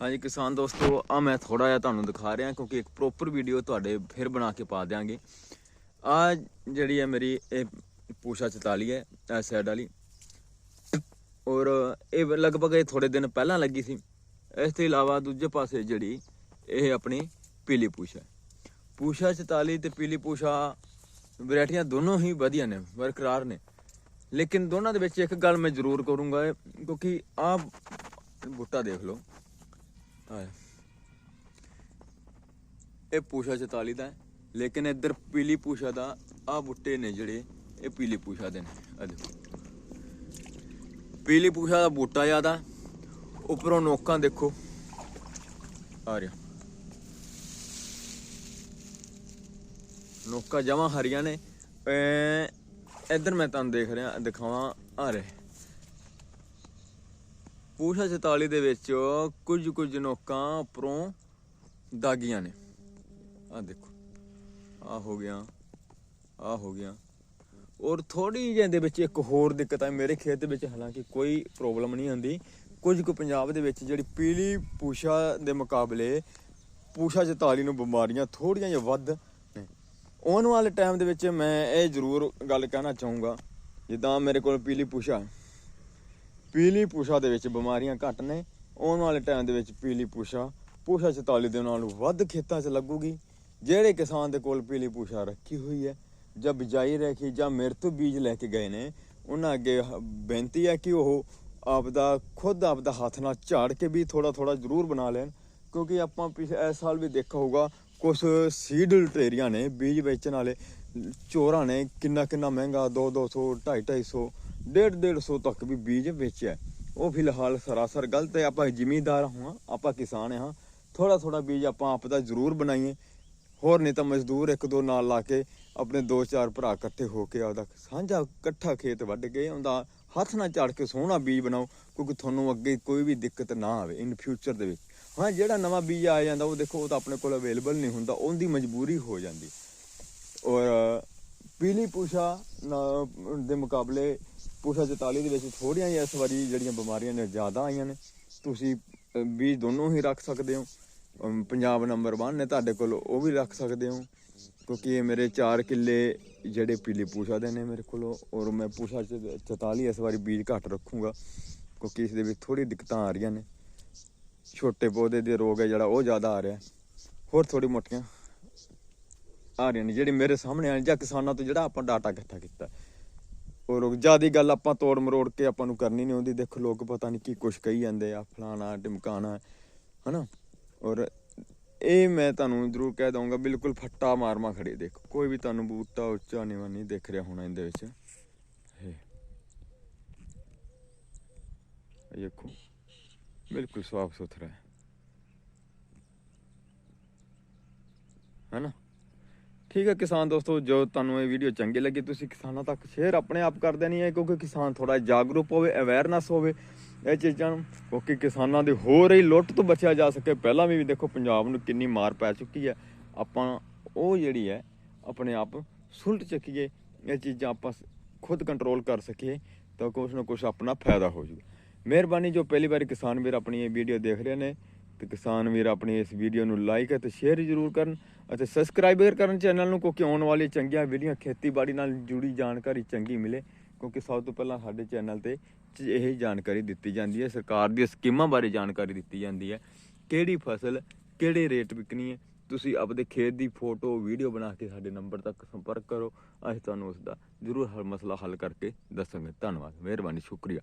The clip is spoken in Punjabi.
ਹਾਂਜੀ ਕਿਸਾਨ ਦੋਸਤੋ, ਆ ਮੈਂ ਥੋੜਾ ਜਿਹਾ ਤੁਹਾਨੂੰ ਦਿਖਾ ਰਿਹਾ ਕਿਉਂਕਿ ਇੱਕ ਪ੍ਰੋਪਰ ਵੀਡੀਓ ਤੁਹਾਡੇ ਫਿਰ ਬਣਾ ਕੇ ਪਾ ਦਿਆਂਗੇ। ਆ ਜਿਹੜੀ ਹੈ ਮੇਰੀ ਇਹ ਪੂਸ਼ਾ 44 ਹੈ ਇਸ ਸਾਈਡ ਵਾਲੀ। ਔਰ ਇਹ ਲਗਭਗ ਇਹ ਥੋੜੇ ਦਿਨ ਪਹਿਲਾਂ ਲੱਗੀ ਸੀ। ਇਸ ਤੋਂ ਇਲਾਵਾ ਦੂਜੇ ਪਾਸੇ ਜਿਹੜੀ ਇਹ ਆਪਣੀ ਪੀਲੀ ਪੂਸ਼ਾ ਪੂਸ਼ਾ 44 ਤੇ ਪੀਲੀ ਪੂਸ਼ਾ ਵੈਰਾਈਟੀਆਂ ਦੋਨੋਂ ਹੀ ਵਧੀਆ ਨੇ, ਬਰਕਰਾਰ ਨੇ। ਲੇਕਿਨ ਦੋਨਾਂ ਦੇ ਵਿੱਚ ਇੱਕ ਗੱਲ ਮੈਂ ਜ਼ਰੂਰ ਕਰੂੰਗਾ, ਕਿਉਂਕਿ ਆ ਬੂਟਾ ਦੇਖ ਲਓ। ਆਹ ਇਹ ਪੂਸ਼ਾ 44 ਦਾ ਹੈ, ਲੇਕਿਨ ਇੱਧਰ ਪੀਲੀ ਪੂਸ਼ਾ ਦਾ ਆ ਬੁੱਟੇ ਨੇ ਜਿਹੜੇ ਇਹ ਪੀਲੀ ਪੂਸ਼ਾ ਦੇ ਨੇ। ਆ ਦੇਖੋ। ਪੀਲੀ ਪੂਸ਼ਾ ਦਾ ਬੂਟਾ ਜ਼ਿਆਦਾ ਉੱਪਰੋਂ ਨੋਕਾਂ ਦੇਖੋ। ਆ ਰਿਹਾ। ਨੋਕਾਂ ਜਮਾਂ ਹਰੀਆਂ ਨੇ। ਇੱਧਰ ਮੈਂ ਤੁਹਾਨੂੰ ਦੇਖ ਰਿਹਾ ਦਿਖਾਵਾਂ ਆ ਰਹੇ। ਪੂਸ਼ਾ 44 ਦੇ ਵਿੱਚ ਕੁਝ ਕੁਝ ਨੋਕਾਂ ਉੱਪਰੋਂ ਦਾਗੀਆਂ ਨੇ। ਆ ਦੇਖੋ। ਆ ਹੋ ਗਿਆ। ਆ ਹੋ ਗਿਆ। ਔਰ ਥੋੜੀ ਜਿਹੀ ਦੇ ਵਿੱਚ ਇੱਕ ਹੋਰ ਦਿੱਕਤ ਆ। ਮੇਰੇ ਖੇਤ ਦੇ ਵਿੱਚ ਹਾਲਾਂਕਿ ਕੋਈ ਪ੍ਰੋਬਲਮ ਨਹੀਂ ਆਉਂਦੀ ਕੁਝ ਕੁ ਪੰਜਾਬ ਦੇ ਵਿੱਚ ਜਿਹੜੀ ਪੀਲੀ ਪੂਸ਼ਾ ਦੇ ਮੁਕਾਬਲੇ ਪੂਸ਼ਾ 44 ਨੂੰ ਬਿਮਾਰੀਆਂ ਥੋੜੀਆਂ ਜਿਹਾ ਵੱਧ ਨੇ। ਆਉਣ ਵਾਲੇ ਟਾਈਮ ਦੇ ਵਿੱਚ ਮੈਂ ਇਹ ਜ਼ਰੂਰ ਗੱਲ ਕਹਿਣਾ ਚਾਹੂੰਗਾ। ਜਿੱਦਾਂ ਮੇਰੇ ਕੋਲ ਪੀਲੀ ਪੂਸ਼ਾ ਹੈ। ਪੀਲੀ ਪੂਸ਼ਾ ਦੇ ਵਿੱਚ ਬਿਮਾਰੀਆਂ ਘੱਟ ਨੇ। ਆਉਣ ਵਾਲੇ ਟਾਈਮ ਦੇ ਵਿੱਚ ਪੀਲੀ ਪੂਸ਼ਾ ਪੂਸ਼ਾ 44 ਦੇ ਨਾਲੋਂ ਵੱਧ ਖੇਤਾਂ 'ਚ ਲੱਗੂਗੀ, ਜਿਹੜੇ ਕਿਸਾਨ ਦੇ ਕੋਲ ਪੀਲੀ ਪੂਸ਼ਾ ਰੱਖੀ ਹੋਈ ਹੈ। ਜਾਂ ਬਿਜਾਈ ਰੱਖੀ ਜਾਂ ਮੇਰੇ ਤੋਂ ਬੀਜ ਲੈ ਕੇ ਗਏ ਨੇ, ਉਹਨਾਂ ਅੱਗੇ ਬੇਨਤੀ ਹੈ ਕਿ ਉਹ ਆਪਦਾ, ਖੁਦ ਆਪਦਾ ਹੱਥ ਨਾਲ ਝਾੜ ਕੇ ਵੀ ਥੋੜਾ ਥੋੜਾ ਜ਼ਰੂਰ ਬਣਾ ਲੈਣ, ਕਿਉਂਕਿ ਆਪਾਂ ਪਿਛ, ਇਸ ਸਾਲ ਵੀ ਦੇਖਿਆ ਹੋਊਗਾ ਕੁਝ ਸੀਡ ਲਟੇਰੀਆਂ ਨੇ ਬੀਜ ਵੇਚਣ ਵਾਲੇ, ਚੋਰਾਂ ਨੇ ਕਿੰਨਾ ਕਿੰਨਾ ਮਹਿੰਗਾ 2 200 250 250 ਡੇਢ 150 ਤੱਕ ਵੀ ਬੀਜ ਵੇਚਿਆ। ਉਹ ਫਿਲਹਾਲ ਸਰਾਸਰ ਗਲਤ ਹੈ। ਆਪਾਂ ਜ਼ਿਮੀਂਦਾਰ ਹਾਂ, ਆਪਾਂ ਕਿਸਾਨ ਹਾਂ। ਥੋੜਾ ਥੋੜਾ ਬੀਜ ਆਪਾਂ ਆਪ ਦਾ ਜ਼ਰੂਰ ਬਣਾਈਏ। ਹੋਰ ਨਹੀਂ ਤਾਂ ਮਜ਼ਦੂਰ ਇੱਕ ਦੋ ਨਾਲ ਲਾ ਕੇ ਆਪਣੇ ਦੋ ਚਾਰ ਭਰਾ ਇਕੱਠੇ ਹੋ ਕੇ ਆਪਦਾ ਸਾਂਝਾ ਇਕੱਠਾ ਖੇਤ ਵੱਢ ਕੇ ਉਹਦਾ ਹੱਥ ਨਾਲ ਝਾੜ ਕੇ ਸੋਹਣਾ ਬੀਜ ਬਣਾਓ, ਕਿਉਂਕਿ ਤੁਹਾਨੂੰ ਅੱਗੇ ਕੋਈ ਵੀ ਦਿੱਕਤ ਨਾ ਆਵੇ ਇਨ ਫਿਊਚਰ ਦੇ ਵਿੱਚ। ਹਾਂ, ਜਿਹੜਾ ਨਵਾਂ ਬੀਜ ਆ ਜਾਂਦਾ, ਉਹ ਦੇਖੋ, ਉਹ ਤਾਂ ਆਪਣੇ ਕੋਲ ਅਵੇਲੇਬਲ ਨਹੀਂ ਹੁੰਦਾ, ਉਹਦੀ ਮਜਬੂਰੀ ਹੋ ਜਾਂਦੀ। ਔਰ ਪੀਲੀ ਪੂਸ਼ਾ ਦੇ ਮੁਕਾਬਲੇ ਪੂਸ਼ਾ 44 ਦੇ ਵਿੱਚ ਥੋੜੀਆਂ ਜਿਹੀਆਂ ਇਸ ਵਾਰੀ ਜਿਹੜੀਆਂ ਬਿਮਾਰੀਆਂ ਨੇ ਜ਼ਿਆਦਾ ਆਈਆਂ ਨੇ। ਤੁਸੀਂ ਅ, ਬੀਜ ਦੋਨੋਂ ਹੀ ਰੱਖ ਸਕਦੇ ਹੋ। ਪੰਜਾਬ ਨੰਬਰ 1 ਨੇ ਤੁਹਾਡੇ ਕੋਲ ਉਹ ਵੀ ਰੱਖ ਸਕਦੇ ਹੋ। ਕਿਉਂਕਿ ਇਹ ਮੇਰੇ 4 ਕਿੱਲੇ ਜਿਹੜੇ ਪੀਲੀ ਪੂਸ਼ਾ ਦੇ ਨੇ ਮੇਰੇ ਕੋਲ ਔਰ ਮੈਂ ਪੂਸ਼ਾ 'ਚ 44 ਇਸ ਵਾਰੀ ਬੀਜ ਘੱਟ ਰੱਖੂੰਗਾ। ਕਿਉਂਕਿ ਇਸ ਦੇ ਵਿੱਚ ਥੋੜੀ ਦਿੱਕਤਾਂ ਆ ਰਹੀਆਂ ਨੇ। ਛੋਟੇ ਪੌਦੇ ਦੇ ਰੋਗ ਹੈ ਜਿਹੜਾ ਉਹ ਜ਼ਿਆਦਾ ਆ ਰਿਹਾ। ਹੋਰ ਥੋੜੀ ਮੋਟੀਆਂ ਆ ਰਹੀਆਂ ਨੇ ਜਿਹੜੇ ਮੇਰੇ ਸਾਹਮਣੇ ਆ ਜਾਂ ਕਿਸਾਨਾਂ ਤੋਂ ਜਿਹੜਾ ਆਪਾਂ ਡਾਟਾ ਇਕੱਠਾ ਕੀਤਾ। ਔਰ ਜਿਆਦੀ ਗੱਲ ਆਪਾਂ ਤੋੜ ਮਰੋੜ ਕੇ ਆਪਾਂ ਨੂੰ ਕਰਨੀ ਨਹੀਂ ਆਉਂਦੀ। ਦੇਖੋ, ਲੋਕ ਪਤਾ ਨਹੀਂ ਕੀ ਕੁਛ ਕਹੀ ਜਾਂਦੇ ਆ, ਫਲਾਣਾ ਟਿਮਕਾਣਾ ਹਨਾ? ਔਰ ਇਹ ਮੈਂ ਤੁਹਾਨੂੰ ਜ਼ਰੂਰ ਕਹਿ ਦਊਂਗਾ, ਬਿਲਕੁਲ ਫੱਟਾ ਮਾਰਮਾ ਖੜੇ, ਦੇਖੋ। ਕੋਈ ਵੀ ਤੁਹਾਨੂੰ ਬੂਟਾ ਉੱਚਾ ਨੀਵਾਂ ਨਹੀਂ ਦਿਖ ਰਿਹਾ ਹੋਣਾ ਇਹਦੇ ਵਿੱਚ। ਇਹ ਦੇਖੋ, ਬਿਲਕੁਲ ਸਾਫ਼ ਸੁਥਰਾ ਹੈ। ਹੈਨਾ? ਠੀਕ ਹੈ ਕਿਸਾਨ ਦੋਸਤੋ, ਜੋ ਤੁਹਾਨੂੰ ਇਹ ਵੀਡੀਓ ਚੰਗੀ ਲੱਗੀ, ਤੁਸੀਂ ਕਿਸਾਨਾਂ ਤੱਕ ਸ਼ੇਅਰ ਆਪਣੇ ਆਪ ਕਰ ਦੇਣੀ ਹੈ, ਕਿਉਂਕਿ ਕਿਸਾਨ ਥੋੜਾ ਜਾਗਰੂਕ ਹੋਵੇ ਅਵੇਅਰਨੈਸ ਹੋਵੇ ਇਹ ਚੀਜ਼ਾਂ ਨੂੰ, ਕਿਉਂਕਿ ਕਿਸਾਨਾਂ ਦੀ ਹੋ ਰਹੀ ਲੁੱਟ ਤੋਂ ਬਚਿਆ ਜਾ ਸਕੇ। ਪਹਿਲਾਂ ਵੀ ਦੇਖੋ, ਪੰਜਾਬ ਨੂੰ ਕਿੰਨੀ ਮਾਰ ਪੈ ਚੁੱਕੀ ਹੈ। ਆਪਾਂ ਉਹ ਜਿਹੜੀ ਹੈ, ਆਪਣੇ ਆਪ ਸੁਲਟ ਚੱਕੀਏ, ਇਹ ਚੀਜ਼ਾਂ ਆਪਾਂ ਖੁਦ ਕੰਟਰੋਲ ਕਰ ਸਕੀਏ, ਤਾਂ ਕੁਛ ਨਾ ਕੁਛ ਆਪਣਾ ਫਾਇਦਾ ਹੋ ਜੂਗਾ ਮਿਹਰਬਾਨੀ, ਜੋ ਪਹਿਲੀ ਵਾਰੀ ਕਿਸਾਨ ਵੀਰ ਆਪਣੀ ਇਹ ਵੀਡੀਓ ਦੇਖ ਰਹੇ ਨੇ ਤੇ ਕਿਸਾਨ ਵੀਰ ਆਪਣੀ ਇਸ ਵੀਡੀਓ ਨੂੰ ਲਾਈਕ ਅਤੇ ਸ਼ੇਅਰ ਜ਼ਰੂਰ ਕਰਨ ਅਤੇ ਸਬਸਕ੍ਰਾਈਬਰ ਕਰਨ ਚੈਨਲ ਨੂੰ, ਕਿਉਂਕਿ ਆਉਣ ਵਾਲੀ ਚੰਗੀਆਂ ਵੀਡੀਓ ਖੇਤੀਬਾੜੀ ਨਾਲ ਜੁੜੀ ਜਾਣਕਾਰੀ ਚੰਗੀ ਮਿਲੇ, ਕਿਉਂਕਿ ਸਭ ਤੋਂ ਪਹਿਲਾਂ ਸਾਡੇ ਚੈਨਲ ਤੇ ਚ- ਇਹ ਜਾਣਕਾਰੀ ਦਿੱਤੀ ਜਾਂਦੀ ਹੈ, ਸਰਕਾਰ ਦੀਆਂ ਸਕੀਮਾਂ ਬਾਰੇ ਜਾਣਕਾਰੀ ਦਿੱਤੀ ਜਾਂਦੀ ਹੈ, ਕਿਹੜੀ ਫਸਲ ਕਿਹੜੇ ਰੇਟ ਵਿਕਣੀ ਹੈ, ਤੁਸੀਂ ਆਪਦੇ ਖੇਤ ਦੀ ਫੋਟੋ ਵੀਡੀਓ ਬਣਾ ਕੇ ਸਾਡੇ ਨੰਬਰ ਤੱਕ ਸੰਪਰਕ ਕਰੋ, ਅਸੀਂ ਤੁਹਾਨੂੰ ਉਸ ਦਾ ਜ਼ਰੂਰ ਹਰ ਮਸਲਾ ਹੱਲ ਕਰਕੇ ਦੱਸਾਂਗੇ। ਧੰਨਵਾਦ, ਮਿਹਰਬਾਨੀ, ਸ਼ੁਕਰੀਆ।